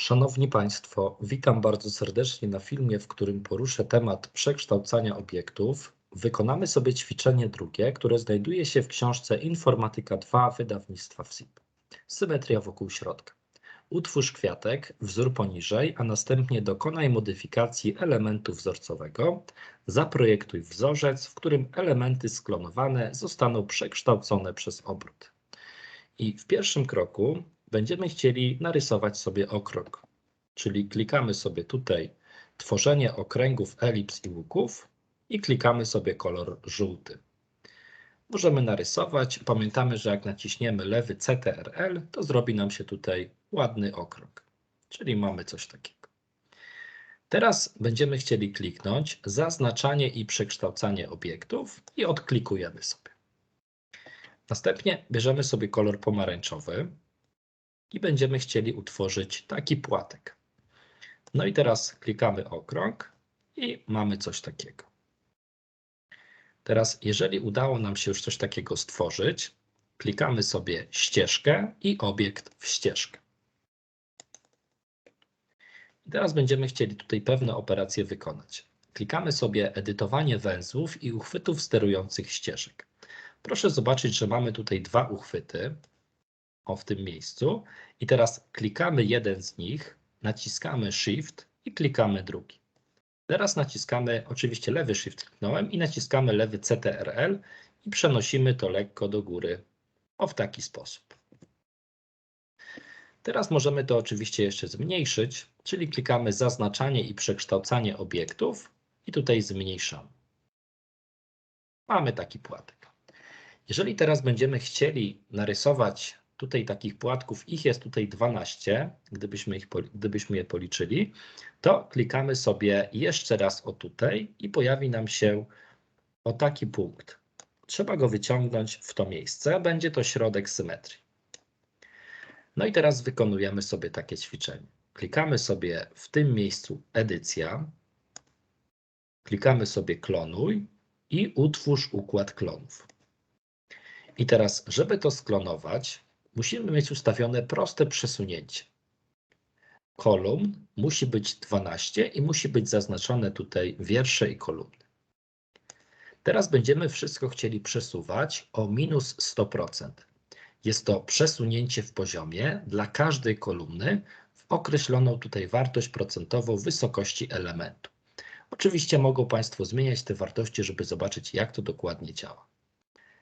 Szanowni Państwo, witam bardzo serdecznie na filmie, w którym poruszę temat przekształcania obiektów. Wykonamy sobie ćwiczenie drugie, które znajduje się w książce Informatyka 2 wydawnictwa WSIP. Symetria wokół środka. Utwórz kwiatek, wzór poniżej, a następnie dokonaj modyfikacji elementu wzorcowego. Zaprojektuj wzorzec, w którym elementy sklonowane zostaną przekształcone przez obrót. I w pierwszym kroku będziemy chcieli narysować sobie okrąg. Czyli klikamy sobie tutaj tworzenie okręgów, elips i łuków i klikamy sobie kolor żółty. Możemy narysować. Pamiętamy, że jak naciśniemy lewy CTRL, to zrobi nam się tutaj ładny okrąg. Czyli mamy coś takiego. Teraz będziemy chcieli kliknąć zaznaczanie i przekształcanie obiektów i odklikujemy sobie. Następnie bierzemy sobie kolor pomarańczowy i będziemy chcieli utworzyć taki płatek. No i teraz klikamy okrąg i mamy coś takiego. Teraz, jeżeli udało nam się już coś takiego stworzyć, klikamy sobie ścieżkę i obiekt w ścieżkę. I teraz będziemy chcieli tutaj pewne operacje wykonać. Klikamy sobie edytowanie węzłów i uchwytów sterujących ścieżek. Proszę zobaczyć, że mamy tutaj dwa uchwyty o w tym miejscu i teraz klikamy jeden z nich, naciskamy Shift i klikamy drugi. Teraz naciskamy, oczywiście lewy Shift kliknąłem i naciskamy lewy CTRL i przenosimy to lekko do góry, o w taki sposób. Teraz możemy to oczywiście jeszcze zmniejszyć, czyli klikamy zaznaczanie i przekształcanie obiektów i tutaj zmniejszamy. Mamy taki płatek. Jeżeli teraz będziemy chcieli narysować tutaj takich płatków, ich jest tutaj 12, gdybyśmy, ich, gdybyśmy je policzyli, to klikamy sobie jeszcze raz o tutaj i pojawi nam się o taki punkt. Trzeba go wyciągnąć w to miejsce, będzie to środek symetrii. No i teraz wykonujemy sobie takie ćwiczenie. Klikamy sobie w tym miejscu edycja, klikamy sobie klonuj i utwórz układ klonów. I teraz, żeby to sklonować, musimy mieć ustawione proste przesunięcie. Kolumn musi być 12 i musi być zaznaczone tutaj wiersze i kolumny. Teraz będziemy wszystko chcieli przesuwać o minus 100%. Jest to przesunięcie w poziomie dla każdej kolumny w określoną tutaj wartość procentową wysokości elementu. Oczywiście mogą Państwo zmieniać te wartości, żeby zobaczyć jak to dokładnie działa.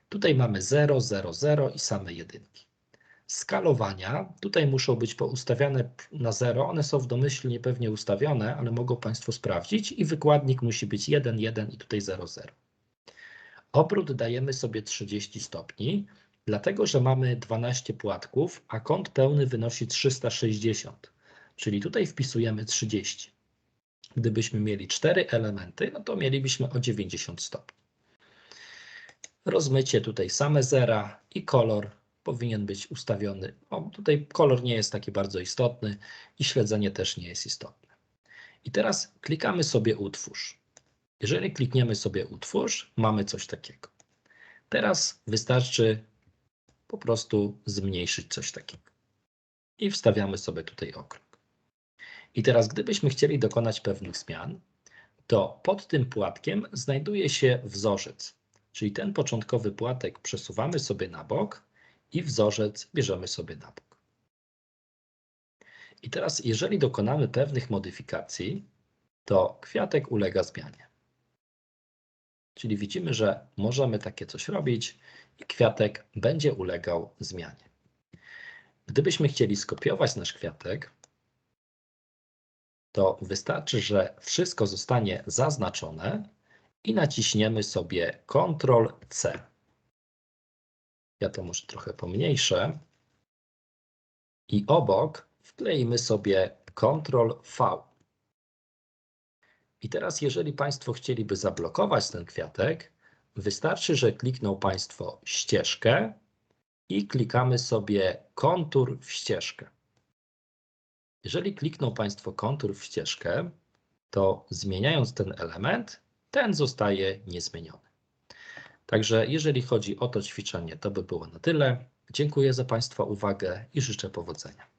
Tutaj mamy 0, 0, 0 i same jedynki skalowania tutaj muszą być poustawiane na 0. One są w domyślnie pewnie ustawione, ale mogą Państwo sprawdzić i wykładnik musi być 1, 1 i tutaj 0, 0. Obrót dajemy sobie 30 stopni, dlatego że mamy 12 płatków, a kąt pełny wynosi 360, czyli tutaj wpisujemy 30. Gdybyśmy mieli 4 elementy, no to mielibyśmy o 90 stopni. Rozmycie tutaj same zera i kolor powinien być ustawiony. O, tutaj kolor nie jest taki bardzo istotny i śledzenie też nie jest istotne. I teraz klikamy sobie utwórz. Jeżeli klikniemy sobie utwórz, mamy coś takiego. Teraz wystarczy po prostu zmniejszyć coś takiego. I wstawiamy sobie tutaj okrąg. I teraz gdybyśmy chcieli dokonać pewnych zmian, to pod tym płatkiem znajduje się wzorzec. Czyli ten początkowy płatek przesuwamy sobie na bok i wzorzec bierzemy sobie na bok. I teraz, jeżeli dokonamy pewnych modyfikacji, to kwiatek ulega zmianie. Czyli widzimy, że możemy takie coś robić i kwiatek będzie ulegał zmianie. Gdybyśmy chcieli skopiować nasz kwiatek, to wystarczy, że wszystko zostanie zaznaczone i naciśniemy sobie Ctrl C. Ja to może trochę pomniejszę. I obok wkleimy sobie Ctrl V. I teraz, jeżeli Państwo chcieliby zablokować ten kwiatek, wystarczy, że klikną Państwo ścieżkę i klikamy sobie kontur w ścieżkę. Jeżeli klikną Państwo kontur w ścieżkę, to zmieniając ten element, ten zostaje niezmieniony. Także jeżeli chodzi o to ćwiczenie, to by było na tyle. Dziękuję za Państwa uwagę i życzę powodzenia.